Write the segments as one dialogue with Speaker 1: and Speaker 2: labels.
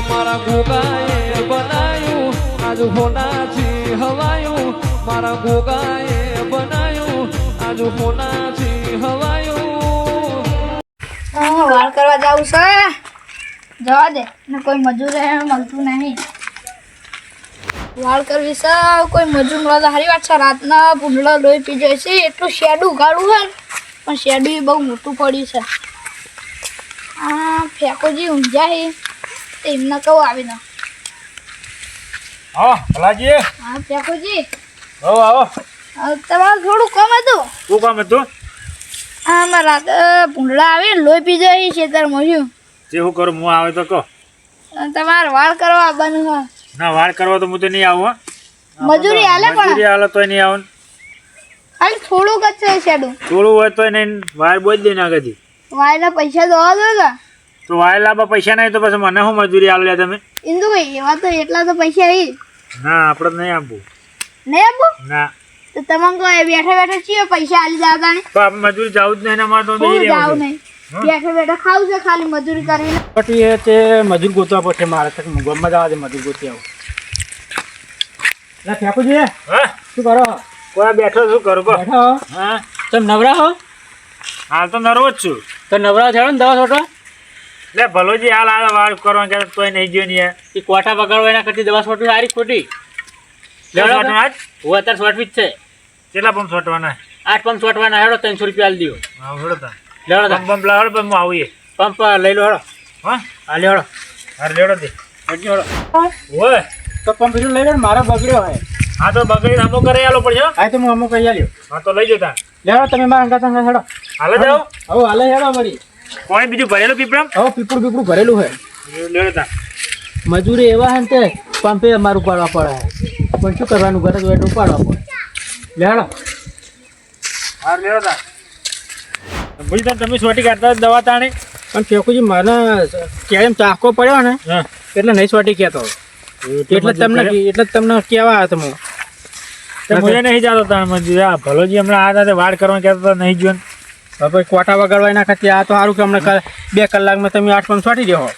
Speaker 1: મારા ગોગાએ બનાયું, આજ હોનાથી હવાયું. મારા ગોગાએ બનાયું, આજ હોનાથી હવાયું.
Speaker 2: વાળ કરવા જાવું છે? જવા દે. ને કોઈ મજૂર મળતું નહીં. વાળ કરવી છે, કોઈ મજૂર મળે સારી વાત છે, રાતના ભૂંડળો લોહી પી જાય છે. એટલું શેડું ગાળું હોય પણ શેડું બહુ મોટું પડ્યું છે. આ ફેકોજી ઊંઝા છે એમને કહું આવીને
Speaker 3: હા ભલાજી.
Speaker 2: હા ફેકોજી
Speaker 3: આવો આવો.
Speaker 2: તમારું થોડું કમ હતું?
Speaker 3: શું કામ હતું?
Speaker 2: હા મારા ભૂંડળા આવે લોહી પી જાય ખેતરમાં મળ્યું
Speaker 3: જે હું કરું હું આવે તો કહો.
Speaker 2: તમારે વાળ કરવા આવવાનું હોય.
Speaker 3: ના વાળ કરવા તો હું તો નહીં આવું હો.
Speaker 2: મજૂરી હાલે પણ.
Speaker 3: મજૂરી હાલે તોય નહીં આવું.
Speaker 2: ખાલી થોડુંક જ છે શેડું.
Speaker 3: થોડું હોય તોય નહીં વાયર બોજ દે ના કદી
Speaker 2: વાયરના પૈસા દોવા દો.
Speaker 3: તો લાવવા પૈસા નહીં તો પછી મને શું મજૂરી આલો તમે?
Speaker 2: ઇન્દુભાઈ એવા તો એટલા તો પૈસા આવી
Speaker 3: ના આપણે નહીં આપવું.
Speaker 2: નહીં આપવું?
Speaker 3: ના.
Speaker 2: તો તમે કહો એ બેઠા બેઠા છીએ પૈસા આલી જાતા ને?
Speaker 3: તો આપણે મજૂરી જવું જ નહીં અમારે તો
Speaker 2: હું જાવ નહીં? બેઠા બેઠા ખાવું છે ખાલી મજૂરી કરીને?
Speaker 4: પછી એ તે મજૂર ગોતવા પડશે મારે તક ગામમાં જવા દે મજૂર ગોતી આવું. એટલે ઠેકુજી
Speaker 3: છે. હા?
Speaker 4: શું કરો?
Speaker 3: કોઈ બેઠો શું કરું? કહો.
Speaker 4: બેઠા? હા. તમે નવરા હો?
Speaker 3: હાલ તો નરવો જ છું.
Speaker 4: તો નવરા થયો ને દવા છોટો
Speaker 3: લે ભલોજી હાલ હાલ વાર કરવા કે તોય નહીં ગયો નહીં
Speaker 4: એ. કોઠા બગાડવા એના કરતી દવા છોટવી સારી ખોટી. હું અત્યારે છોટવી જ છે.
Speaker 3: કેટલા પંપ છોટવાના
Speaker 4: આઠ પંપ છોટવાના હેડો ત્રણસો રૂપિયા આલી દો.
Speaker 3: હેડો તા.
Speaker 4: લેવડો
Speaker 3: પંપ લાવડો પંપ આવીએ
Speaker 4: પંપ લઈ લો હેડો.
Speaker 3: હા?
Speaker 4: હા લેવડો
Speaker 3: હા લેવડો દે
Speaker 4: હજી હેડો
Speaker 3: ઓય.
Speaker 4: તો પંપ લઈ લો મારો બગડ્યો હે
Speaker 3: હા તો બગડી અમુક કરે આલો પડશે હો.
Speaker 4: હા તો હું અમુક કહી આલ્યો.
Speaker 3: હા તો લઈ જતા
Speaker 4: લેવડો તમે મારા અંગા સંગા હેડો.
Speaker 3: હાલે જાઓ.
Speaker 4: હવે હાલે હેડો વળી.
Speaker 3: કોણે બીજું ભરેલું પીપળમ?
Speaker 4: હા પીપળું પીપળું ભરેલું હોય
Speaker 3: લેવડો
Speaker 4: મજૂરી એવા હે તે પંપે અમારું ઉપાડવા પડે. પણ શું કરવાનું? ઘરે તો એટલું ઉપાડવા પડે. લેડો
Speaker 3: હા લેવડો તા. ભાઈ તા તમે સોટી કાઢતા દવા તાણે.
Speaker 4: પણ ફેકુજી મને કેમ ચાકો પડ્યો ને એટલે નહીં સોટી કહેતો. એટલે તમને એટલે તમને કહેવા હતો હું.
Speaker 3: મને નહીં જતો તાણ મજૂરી. આ ભલોજી હમણાં આ વાડ કરવા કહેતો હતા નહીં જોન
Speaker 4: હવે કોટા વગાડવા એના ખાતે. આ તો સારું કે હમણાં બે કલાકમાં તમે આઠ પંપ છોટી દેવો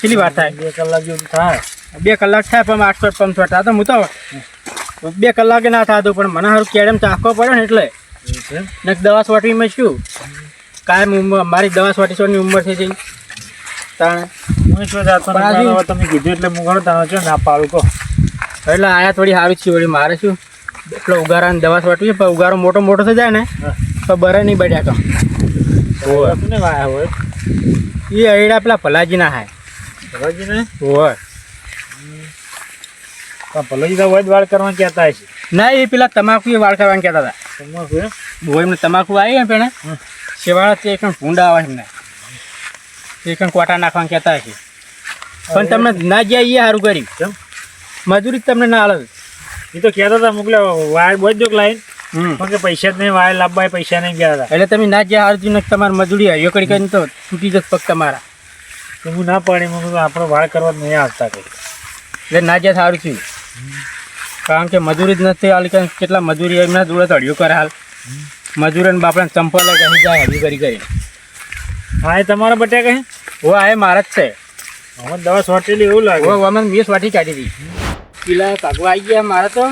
Speaker 4: કેટલી વાર થાય?
Speaker 3: બે કલાક જેવું થાય.
Speaker 4: બે કલાક થાય પણ આઠ પંપ છોટા. તો હું તો બે કલાકે ના થતું પણ મને સારું કેડમ ચાખવો પડે ને એટલે. ને દવા સોટવીમાં શું? કાયમ ઉંમર મારી દવા સોટી સોની ઉંમર થઈ તાણે
Speaker 3: હું શું. હવે તમે કીધું એટલે હું ઘણો તાણો છો ના પાડું કહો.
Speaker 4: એટલે આયા થોડી સારી છે વળી. મારે શું? એટલો ઉગારાની દવા સોટવી પણ ઉગારો મોટો મોટો થઈ જાય ને તો બરે નહીં બળ્યા કમ
Speaker 3: કોને વાયા હોય?
Speaker 4: એ અયડા પેલા ભલાજી ના હાય.
Speaker 3: ભલોજી ને
Speaker 4: હોય
Speaker 3: ભલોજી તો હોય વાળ વાડ કરવા કહેતા હશે.
Speaker 4: ના એ પેલા તમાકુ એ વાળ કરવાનું કહેતા હતા.
Speaker 3: તમાકુ એમ?
Speaker 4: એમને તમાકુ આવી ને પેણે. શેવાળા તે એકણ ભૂંડા આવે એમને. એકણ કોટા નાખવાનું કહેતા હશે. પણ તમને ના જ્યાં એ સારું કર્યું. મજૂરી જ તમને ના હાલે
Speaker 3: એ તો કહેતા હતા મોકલ્યા વાયર બોજ દો લાઈન. પણ પૈસા જ નહીં વાય લાવવા પૈસા નહીં ગયા હતા.
Speaker 4: એટલે તમે ના જ્યાં થયું ને તમારી મજૂરી આવ્યો કરી કરીને તો છૂટી જશે પગ તમારા.
Speaker 3: હું ના પાડી મેં આપણો વાળ કરવા નહીં આવતા કંઈ.
Speaker 4: એટલે ના જ્યાં સારું થયું. કારણ કે મજૂરી જ નથી હાલ કેટલા મજૂરી એમના જોડે તો હળિયું કરે હાલ. મજૂરોને બાપડાને ચંપલ કહી જાય હળી કરી કરી.
Speaker 3: હા એ તમારા બટ્યા કહે
Speaker 4: ઓ આ એ મારા જ છે.
Speaker 3: હવે દવા સોટેલી એવું લાગે.
Speaker 4: ઓ અમે મેં વાટી કાઢી હતી. પેલા કાગવા આવી ગયા મારા તો.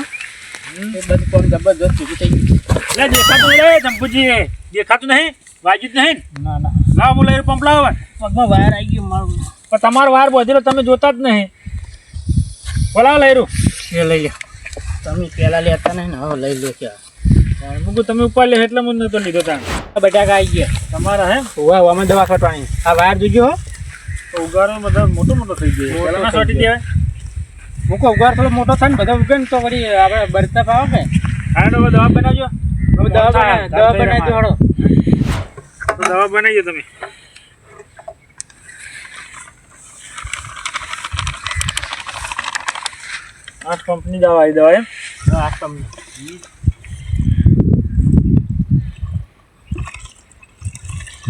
Speaker 4: એ બધું કોમ જબરદસ્ત ભેગું થઈ ગયું.
Speaker 3: એટલે દેખાતું નહીં રે ચંપુજી દેખાતું નહીં? વાજ્યું જ નહીં
Speaker 4: ના? ના
Speaker 3: લાવો બોલો પંપ લાવો
Speaker 4: પગમાં વાયર આવી ગયો મારું.
Speaker 3: પણ તમારો વાર બધેલો તમે જોતા જ નહીં. બોલાવો લઈ
Speaker 4: એ લઈ લે. તમે પહેલાં લેતા નહીં ને હવે લઈ લો કે
Speaker 3: મૂકું તમે ઉપર લે એટલે હું નતો લીધો તાણ.
Speaker 4: બટાકા આવી ગયા.
Speaker 3: તમારા હે?
Speaker 4: હોવા અમે દવા છોટવાની આ વાયર જોજો હો.
Speaker 3: તો ઉગારો બધા મોટો મોટો થઈ ગયો. સોટી દેવાય
Speaker 4: મૂકો ઉગાર થોડો મોટો થાય ને બધા ઉગે ને તો વળી આપણે બરતા પાવો
Speaker 3: ને હાડો દવા બનાવજો.
Speaker 4: હવે દવા બના દવા બનાવજો
Speaker 3: હાડો દવા બનાવજો તમે. આઠ કંપની દવા આવી દવા એમ?
Speaker 4: આઠ કંપની.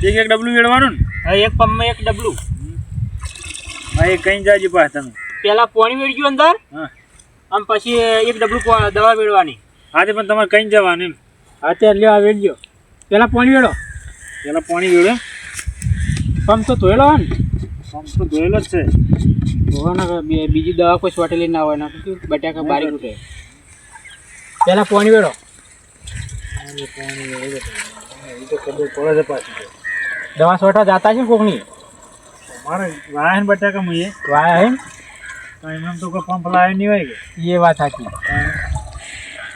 Speaker 3: એક એક ડબલું વેડવાનું ને?
Speaker 4: હા એક પંપમાં એક ડબલું
Speaker 3: હા એ કઈ જાજી પાસે તમે.
Speaker 4: પેલા પાણી વેડ્યું અંદર આમ પછી એક ડબલું દવા વેડવાની.
Speaker 3: આજે પણ તમારે કઈ જવાનું એમ?
Speaker 4: અત્યારે લેવા વેડજો પેલા પાણી વેડો.
Speaker 3: પેલા પાણી વેડો
Speaker 4: પંપ તો ધોયેલો હોય ને.
Speaker 3: પંપ તો ધોયેલો જ છે.
Speaker 4: ધોવાના બીજી દવા કોઈ સોટેલી ના હોય ના બટાકા બારી ઉઠે. પેલા પોણી વેળો
Speaker 3: એ તો ખબર પડે છે પાછી
Speaker 4: દવા સોટા જાતા છે કોકની?
Speaker 3: મારે વાહન બટાકા મુએ
Speaker 4: વાયા હે
Speaker 3: તો એમ તો કોઈ પંપ લાવ્યો નહીં હોય કે?
Speaker 4: એ વાત સાચી.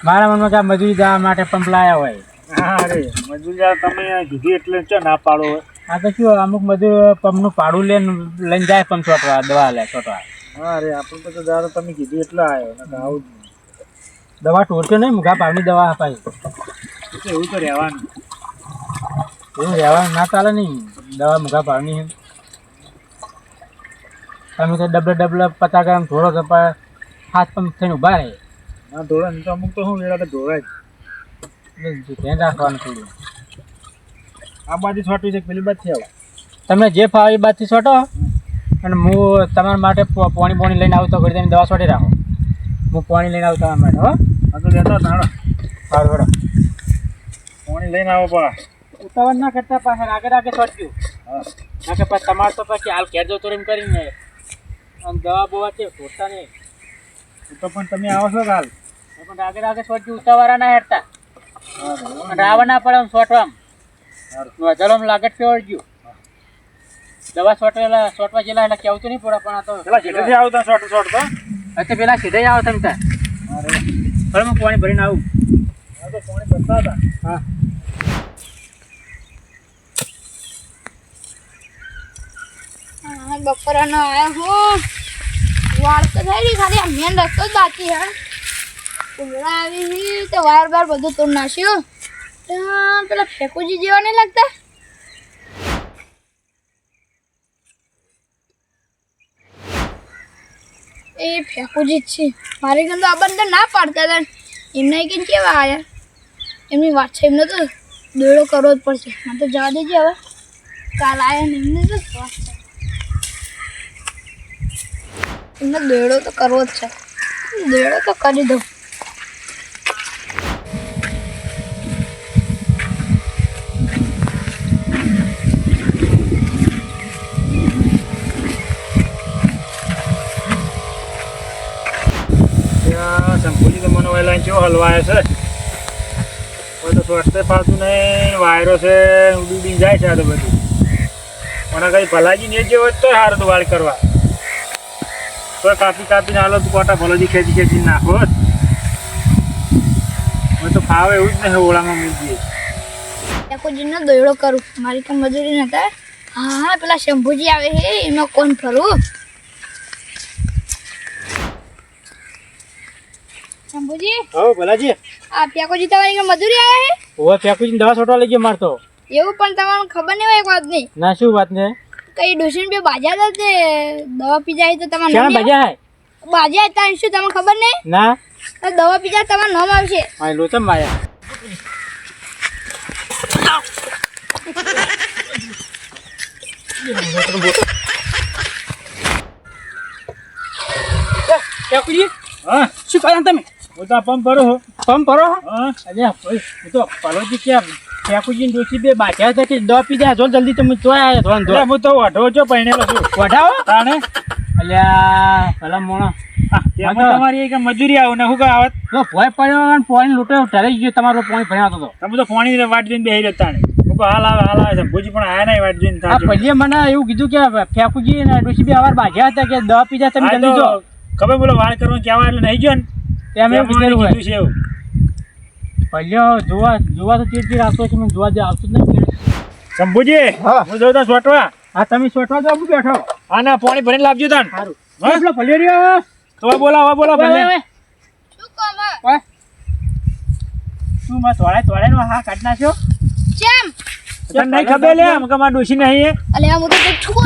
Speaker 4: મારા મનમાં કે મજૂરી જવા માટે પંપ લાયા હોય.
Speaker 3: હા અરે મજૂરી જવા તમે કીધી એટલે ચો ના પાડો હોય.
Speaker 4: આ તો શું અમુક મજૂર પંપનું પાડું લઈને લઈને જાય પંપ છોટવા દવા લે છોટવા
Speaker 3: હા અરે આપણે તો દાદા તમે કીધું એટલે આવ્યો આવું જ
Speaker 4: દવા ટોરશો નહીં મુઘા પાવની દવા અપાય
Speaker 3: એવું તો રહેવાનું.
Speaker 4: એવું રહેવાનું ના ચાલે નહીં. દવા ભાવની છે. તમે તો ડબલ ડબલ પચાસ ગ્રામ ધોરો તો પણ હાથ પંપ થઈને ઊભા રહે.
Speaker 3: ના ધોળા નહીં તો અમુક તો શું વેરા ધોરાય જ.
Speaker 4: ધ્યાન રાખવાનું થોડું
Speaker 3: આ બાજુ છોટવી છે પેલી બાજુ આવું.
Speaker 4: તમે જે ફાવે એ બાજુથી છોટો. અને હું તમારા માટે પાણી પોણી પોણી લઈને આવતો ઘડી તમે દવા છોટી રાખો. હું પોણી લઈને આવું તમારા માટે હો.
Speaker 3: આ તો લેતો નાડો
Speaker 4: સારું બરાબર
Speaker 3: પાણી લઈને આવો પડે
Speaker 4: ઉતાવળ ના કરતા પાછળ આગળ આગળ છોટ્યું
Speaker 3: હા.
Speaker 4: ના કે પછી તમારે તો પછી હાલ ઘેર જતો એમ કરીને અને દવા બવા છે છોડતા નહીં.
Speaker 3: તો પણ તમે આવો છો કાલ.
Speaker 4: પણ આગળ આગળ છોડજો ઉતાવળા ના હેરતા રાવણ ના પડે આમ છોટવા લાગે લાગત ગયું દવા છોટેલા છોટવા જેલા એટલે કેવું તો નહીં પડે પણ આ તો
Speaker 3: પેલા જેટેથી આવતા શોર્ટ શોર્ટ તો.
Speaker 4: અત્યારે પેલા સીધે આવો તમે ત્યાં. હવે હું પાણી ભરીને આવું.
Speaker 3: તો પાણી ભરતા હતા.
Speaker 4: હા
Speaker 2: હા, બપોરાનો આયા હું. વાળ તો થઈ રહી ખાલી મેન રસ્તો જ બાકી હે ઉમરા આવી તો વાર વાર બધું તોડ નાખ્યું પેલા ફેકુજી જેવા નહીં લાગતા? એ ફેકુજી જ છે. મારી ગંદો આ બંને ના પાડતા હતા. એમને કે કેવા આવ્યા એમની વાત છે, એમને તો દોડો કરવો જ પડશે. મને તો જવા દેજે હવે. કાલ આયા ને એમને તો વાત છે એમને દેડો તો કરવો જ છે. દેડો તો કરી દઉં.
Speaker 3: શંભુજી તો મને વહેલા હલવાય છે. કોઈ સ્વસ્થ પાતું નહીં, વાયરો છે ઉડી ઉડીને જાય છે આ તો બધું. મને કઈ ભલાજી નહીં જે હોય તો સારું વાળ કરવા. તો કાપી કાપીને હાલો તું કોટા ભલાજી ખેંચી ખેંચી નાખો હવે તો ફાવે એવું જ નહીં ઓળામાં મૂકીએ
Speaker 2: ઠાકોરજીનો દોયડો કરું. મારી તો મજૂરી નતા. હા હા પેલા શંભુજી આવે હે એમાં કોણ ફરવું શંભુજી?
Speaker 4: હો ભલાજી.
Speaker 2: આ પ્યાકોજી તમારી ઘરે મજૂરી આવે હે?
Speaker 4: ઓવે પ્યાકોજી દવા છોટવા લઈ ગયો મારતો
Speaker 2: એવું પણ તમને ખબર નહીં હોય એક વાત નહીં
Speaker 4: ના શું વાત ને
Speaker 2: કઈ ડોસીને બે બાજા હતા તે? દવા પી જાય તો તમારે
Speaker 4: ક્યાં
Speaker 2: નામ
Speaker 4: ભજ્યા હે?
Speaker 2: બાજા હતા શું તમને ખબર નહીં?
Speaker 4: ના.
Speaker 2: તો દવા પી જાય તમારું નામ આવશે.
Speaker 4: મારી લોચમ માયા ફેંકુજી
Speaker 3: હા.
Speaker 4: શું કરો તમે?
Speaker 3: હું તો પંપ ભરો છો.
Speaker 4: પંપ ભરો? હા. અરે ભાઈ હું તો પલોજી ક્યાં? ને ડોસી બે બાજ્યા હતા. કે દવા પી જાય જો જલ્દી તમે જોયા આવ્યા ધોન ધો
Speaker 3: હું તો વઢો છો. પહેણેલો છું
Speaker 4: વઢાવો
Speaker 3: તાણે
Speaker 4: અલ્યા ભલા મોણો.
Speaker 3: તમારી એક મજૂરી આવું ને શું કહે આવત?
Speaker 4: તો ભોય પડ્યો અને પોણી લૂંટો ઠરાઈ ગયો તમારો પોણી ભર્યા હતો
Speaker 3: તમે તો પાણી વાટ જોઈને બેહી રહેતા ને. હાલ આવે હાલ આવે છે. પણ આયા નહીં વાટ જોઈને
Speaker 4: પછી મને એવું કીધું કે ફેંકુજી ને ડોસી બે અવાર બાજ્યા હતા કે દવા પી જાય તમે જલ્દી જો.
Speaker 3: ખબર બોલો વાળ કરવાનું કહેવા એટલે નહીં જો ને?
Speaker 4: એવું
Speaker 3: તેમાં કીધું છે એવું.
Speaker 4: પહેલો જોવા જોવા તો તીર આવતો છે મને જોવા જે આવતું જ નહીં
Speaker 3: શંભુજી
Speaker 4: હા.
Speaker 3: હું જોઉં તા સોટવા.
Speaker 4: હા તમે સોટવા જાવ હું બેઠો.
Speaker 3: ના પાણી ભરીને લાવજો તાન.
Speaker 4: સારું.
Speaker 3: હા?
Speaker 4: ભલ્યો રહ્યો
Speaker 3: હવે બોલો હવે બોલો ભલે
Speaker 2: શું કામ હે?
Speaker 4: ઓય. માં તોડાય તોડાય નો હા કાઢ નાખ્યો?
Speaker 2: કેમ
Speaker 3: તને નહીં ખબર લે આમ કે મારા નહીં.
Speaker 2: અલે આ હું તો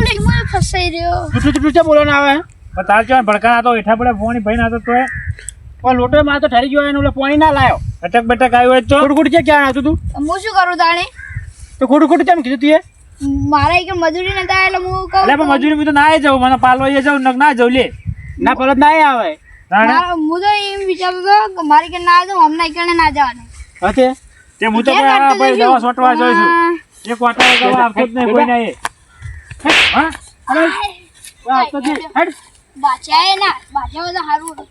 Speaker 2: લઈને મને ફસાઈ રહ્યો.
Speaker 4: ટૂટું ટૂટું છે બોલો ના આવે?
Speaker 3: પણ તાર કેવા ભડકા તો હેઠા પડે ફોણી ભરીને હતો તો
Speaker 4: પણ લોટો માં તો ઠરી ગયો એને ઓલો પાણી ના લાયો.
Speaker 3: અટક બટક આવ્યો હોય તો?
Speaker 4: ખોટું ખોટું છે ક્યાં આવતું તું
Speaker 2: હું શું કરું તાણે?
Speaker 4: તો ખોટું ખોટું કેમ કીધું તું એ?
Speaker 2: મારા એક મજૂરી નતા એટલે હું કહું
Speaker 3: એટલે મજૂરી હું તો ના જવું મને પાલવા એ જાઉં નક ના જવું લે.
Speaker 4: ના પેલો ના આવે.
Speaker 3: તાણે
Speaker 2: હું તો એમ વિચારતો હતો કે મારી કે ના જાઉં હમણાં એકને ના જવાનું.
Speaker 4: હતે
Speaker 3: તે? હું તો ભાઈ. દવા સોટવા જોઈશું
Speaker 2: હા.
Speaker 3: એક વાટા દવા આપતો જ નહીં કોઈ નહીં હા?
Speaker 4: અરે
Speaker 2: બાચાએ ના બાચા બધા સારું હતું.